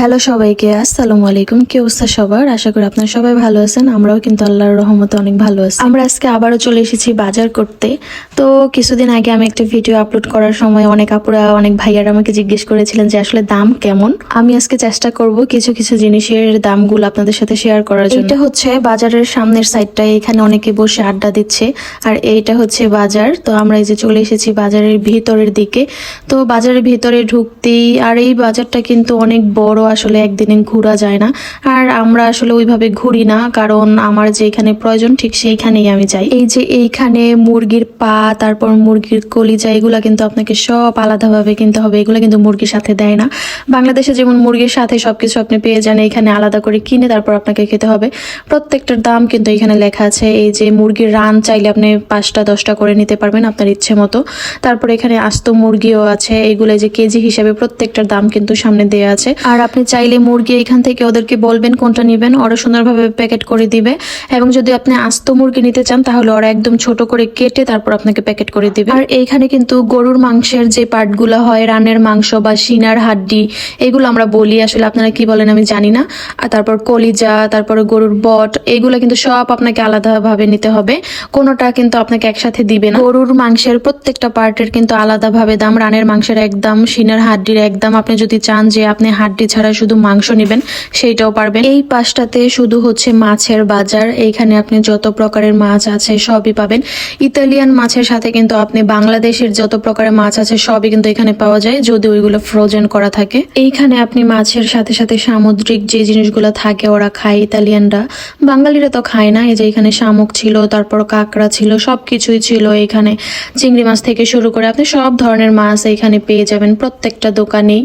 Hello সবাইকে। আসসালামু আলাইকুম। কি অবস্থা সবার? আশা করি আপনারা সবাই ভালো আছেন। আমরাও কিন্তু আল্লাহর রহমতে অনেক ভালো আছি। আমরা আজকে আবারও চলে এসেছি বাজার করতে। তো কিছুদিন আগে আমি একটা ভিডিও আপলোড করার সময় অনেক আপুরা, অনেক ভাইয়ারা আমাকে জিজ্ঞেস করেছিলেন যে আসলে দাম কেমন? আমি আজকে চেষ্টা করব কিছু কিছু জিনিসের দামগুলো আপনাদের সাথে শেয়ার করার জন্য। এটা হচ্ছে বাজারের সামনের সাইডটায় এখানে অনেকে বসে আড্ডা দিচ্ছে। আর এইটা হচ্ছে বাজার। তো আমরা এই যে চলে এসেছি বাজারের ভিতরের দিকে। তো বাজারের ভিতরে ঢুকতেই আর এই বাজারটা কিন্তু অনেক বড় আসলে একদিনে ঘোরা যায় না। আর আমরা আসলে ওইভাবে ঘুরি না, কারণ আমার যেখানে প্রয়োজন ঠিক সেইখানেই আমি যাই। এই যে এইখানে মুরগির পা, তারপর মুরগির কলিজা, এগুলা কিন্তু আপনাকে সব আলাদাভাবে কিনতে হবে। এগুলো কিন্তু মুরগির সাথে দেয় না। বাংলাদেশে যেমন মুরগির সাথে সবকিছু আপনি পেয়ে যান, এখানে আলাদা করে কিনে তারপর আপনাকে খেতে হবে। প্রত্যেকটার দাম কিন্তু এখানে লেখা আছে। এই যে মুরগির রান চাইলে আপনি পাঁচটা, দশটা করে নিতে পারবেন আপনার ইচ্ছে মতো। তারপর এখানে আস্ত মুরগিও আছে। এগুলো যে কেজি হিসাবে প্রত্যেকটার দাম কিন্তু সামনে দেওয়া আছে। আর আপনি চাইলে মুরগি এখান থেকে ওদেরকে বলবেন কোনটা নেবেন, ওরা সুন্দরভাবে প্যাকেট করে দিবে। এবং যদি আপনি আস্ত মুরগি নিতে চান, তাহলে ওরা একদম ছোট করে কেটে তারপর আপনাকে প্যাকেট করে দিবে। আর এইখানে কিন্তু গরুর মাংসের যে পার্টগুলো হয়, রানের মাংস বা সিনার হাড্ডি, এগুলো আমরা বলি। আসলে আপনারা কি বলেন আমি জানি না। আর তারপর কলিজা, তারপরে গরুর বট, এগুলো কিন্তু সব আপনাকে আলাদাভাবে নিতে হবে। কোনোটা কিন্তু আপনাকে একসাথে দিবে না। গরুর মাংসের প্রত্যেকটা পার্টের কিন্তু আলাদাভাবে দাম। রানের মাংসের একদম, সিনার হাড্ডির একদম। আপনি যদি চান যে আপনি হাড্ডি ছাড়া শুধু মাংস নেবেন, সেইটাও পারবেন। এই পাশটাতে শুধু হচ্ছে মাছের বাজার, এইখানে আপনি যত প্রকারের মাছ আছে সবই পাবেন। ইতালিয়ান মাছের সাথে কিন্তু আপনি বাংলাদেশের যত প্রকারের মাছ আছে সবই কিন্তু এখানে পাওয়া যায়, যদি ওইগুলো ফ্রোজেন করা থাকে। এইখানে আপনি মাছের সাথে সাথে সামুদ্রিক যে জিনিসগুলো থাকে, ওরা খায় ইতালিয়ানরা। বাঙালিরা তো খায় না, এই যে এখানে শামুক ছিল, তারপর কাঁকড়া ছিল সব কিছুই ছিল এখানে। চিংড়ি মাছ থেকে শুরু করে আপনি সব ধরনের মাছ এখানে পেয়ে যাবেন প্রত্যেকটা দোকানেই।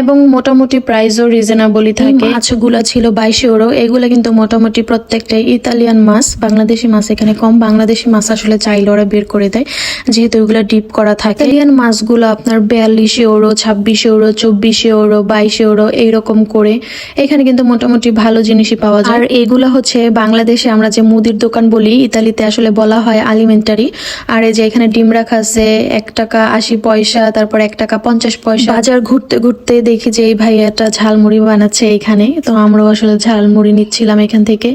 এবং মোটামুটি প্রাইসও রিজনেবলই থাকে। মাছগুলা ছিল বাইশ ইউরো এগুলো কিন্তু মোটামুটি প্রত্যেকটাই ইতালিয়ান মাছ বাংলাদেশি মাছ এখানে কম বাংলাদেশি মাছ আসলে চাইলে ওরা বের করে দেয়। যেহেতু এগুলো ডিপ করা থাকে। ইতালিয়ান মাছগুলো আপনার বিয়াল্লিশ ইউরো ছাব্বিশ ইউরো চব্বিশ ইউরো বাইশ ইউরো এইরকম করে। এখানে কিন্তু মোটামুটি ভালো জিনিসই পাওয়া যায়। আর এগুলো হচ্ছে বাংলাদেশে আমরা যে মুদির দোকান বলি ইতালিতে আসলে বলা হয় আলিমেন্টারি আর এই যে এখানে ডিম রাখা আছে এক টাকা আশি পয়সা তারপর এক টাকা পঞ্চাশ পয়সা। বাজার ঘুরতে ঘুরতে দেখি যে এই ভাইয়াটা ঝালমুড়ি বানাচ্ছে এখানে। তো আমরাও আসলে ঝালমুড়ি নিচ্ছিলাম এখান থেকে।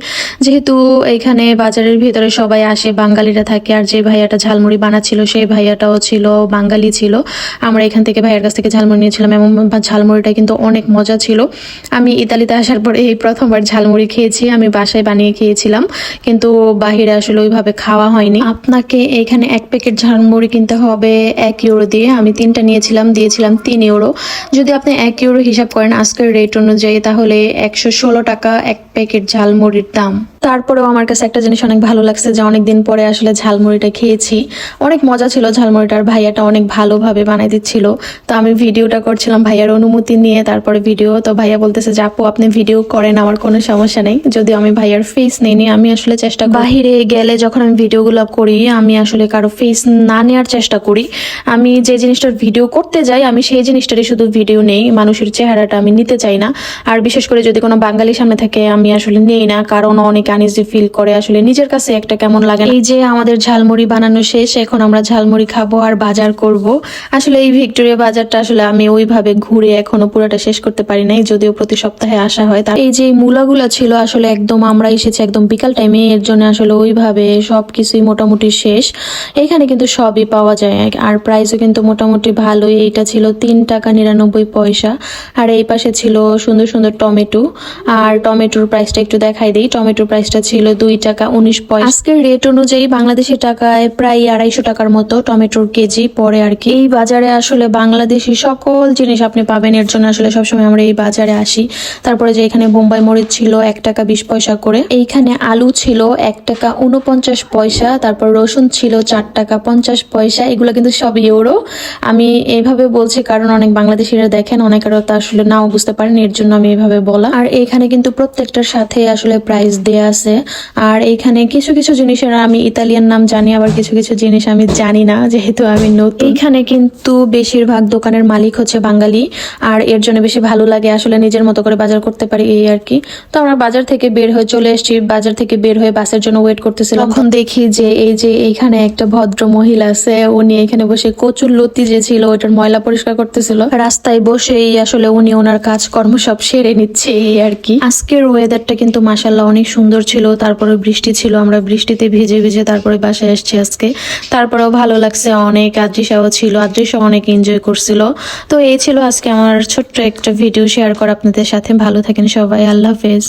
যেহেতু এখানে বাজারের ভিতরে সবাই আসে, বাঙালিরা থাকে, আর যে ভাইয়াটা ঝালমুড়ি বানাচ্ছিল, সেই ভাইয়াটাও ছিল, বাঙালি ছিল। আমরা এখান থেকে ভাইয়ার কাছ থেকে ঝালমুড়ি নিয়েছিলাম এবং ঝালমুড়িটা কিন্তু অনেক মজা ছিল। আমি ইতালিতে আসার পরে এই প্রথমবার ঝালমুড়ি খেয়েছি, আমি বাসায় বানিয়ে খেয়েছিলাম। কিন্তু বাহিরে আসলে ওইভাবে খাওয়া হয়নি। আপনাকে এখানে এক প্যাকেট ঝালমুড়ি কিনতে হবে এক ইউরো দিয়ে। আমি তিনটা নিয়েছিলাম, দিয়েছিলাম তিন ইউরো। যদি আপনি এক ইউরো হিসাব করেন আজকের রেট অনুযায়ী, তাহলে একশো ষোলো টাকা এক প্যাকেট ঝালমুড়ির দাম। তারপরেও আমার কাছে একটা জিনিস অনেক ভালো লাগছে যে অনেকদিন পরে আসলে ঝালমুড়িটা খেয়েছি। অনেক মজা ছিল ঝালমুড়িটার ভাইয়াটা অনেক ভালোভাবে বানাই দিচ্ছিল। তো আমি ভিডিওটা করছিলাম ভাইয়ার অনুমতি নিয়ে, তারপরে ভিডিও। তো ভাইয়া বলতেছে যে, আপু, আপনি ভিডিও করেন, আমার কোনো সমস্যা নেই। যদিও আমি ভাইয়ার ফেস নেইনি আমি আসলে চেষ্টা বাহিরে গেলে যখন আমি ভিডিওগুলো করি, আমি আসলে কারও ফেস না নেওয়ার চেষ্টা করি। আমি যে জিনিসটার ভিডিও করতে যাই, আমি সেই জিনিসটারই শুধু ভিডিও নেই, মানুষের চেহারাটা আমি নিতে চাই না। আর বিশেষ করে যদি কোনো বাঙালি সামনে থাকে, আমি আসলে নেই না, কারণ অনেক আনইজি ফিল করে। আসলে নিজের কাছে একটা কেমন লাগে এই যে আমাদের ঝালমুড়ি বানানো শেষ, এখন আমরা ঝালমুড়ি খাব আর বাজার করব। আসলে এই ভিক্টোরিয়া বাজারটা আসলে আমি ওইভাবে ঘুরে এখনও পুরোটা শেষ করতে পারি নাই, যদিও প্রতি সপ্তাহে আসা হয়। তার এই যে মূলাগুলা ছিল, আসলে একদম আমরা এসেছি একদম বিকাল টাইমে এর জন্য আসলে ওইভাবে সবকিছুই মোটামুটি শেষ। এখানে কিন্তু সবই পাওয়া যায়। আর প্রাইসও কিন্তু মোটামুটি ভালোই। এইটা ছিল তিন টাকা নিরানব্বই পয়সা। আর এই পাশে ছিল সুন্দর সুন্দর টমেটো। আর টমেটোর প্রাইসটা একটু দেখাই দিই। টমেটোর প্রাইসটা ছিল দুই টাকা উনিশ পয়সা। আজকের রেট অনুযায়ী বাংলাদেশি টাকায় প্রায় আড়াইশো টাকার মতো টমেটোর কেজি পরে আর কি। এই বাজারে আসলে বাংলাদেশি সকল জিনিস আপনি পাবেন। এর জন্য আসলে সবসময় আমরা এই বাজারে আসি। তারপরে যে এখানে বোম্বাই মরিচ ছিল এক টাকা বিশ পয়সা করে। এইখানে আলু ছিল এক টাকা উনপঞ্চাশ পয়সা। তারপর রসুন ছিল চার টাকা, পঞ্চাশ পয়সা, এগুলো কিন্তু সব ইউরো আমি এইভাবে বলছি কারণ অনেক বাংলাদেশিরা দেখেন অনেকেরও তা আসলে নাও বুঝতে পারেন, এর জন্য আমি এইভাবে বলা। আর এখানে কিন্তু প্রত্যেকটার সাথে আসলে প্রাইস দেয়া আছে। আর এইখানে কিছু কিছু জিনিসের আমি ইতালিয়ান নাম জানি, আবার কিছু কিছু জিনিস আমি জানি না, যেহেতু আমি নতুন। এইখানে কিন্তু বেশিরভাগ দোকানের মালিক হচ্ছে বাঙালি, আর এর জন্য বেশি ভালো লাগে আসলে নিজের মতো করে বাজার করতে পারি এই আর কি। তো আমরা বাজার থেকে বের হয়ে চলে এসেছি, বাজার থেকে বের হয়ে বাসের জন্য ওয়েট করতেছিলাম। তখন দেখি যে এই যে এইখানে একটা ভদ্র মহিলা আছে, উনি এখানে বসে কচুর লতি যে ছিল ওইটার ময়লা পরিষ্কার করতেছিল। রাস্তায় বসেই আসলে উনি ওনার কাজকর্ম সব সেরে নিচ্ছে এই আর কি। আজকের ওয়েদারটা কিন্তু মাসাল্লাহ অনেক সুন্দর ছিল তারপরে বৃষ্টি ছিল, আমরা বৃষ্টিতে ভিজে ভিজে তারপরে বাসায় এসেছি আজকে। তারপরেও ভালো লাগছে, অনেক আদ্রিসাও ছিল আদ্রিসা অনেক এনজয় করছিল। তো এই ছিল আজকে আমার ছোট্ট একটা ভিডিও শেয়ার করা আপনাদের সাথে। ভালো থাকেন সবাই, আল্লাহ হাফেজ।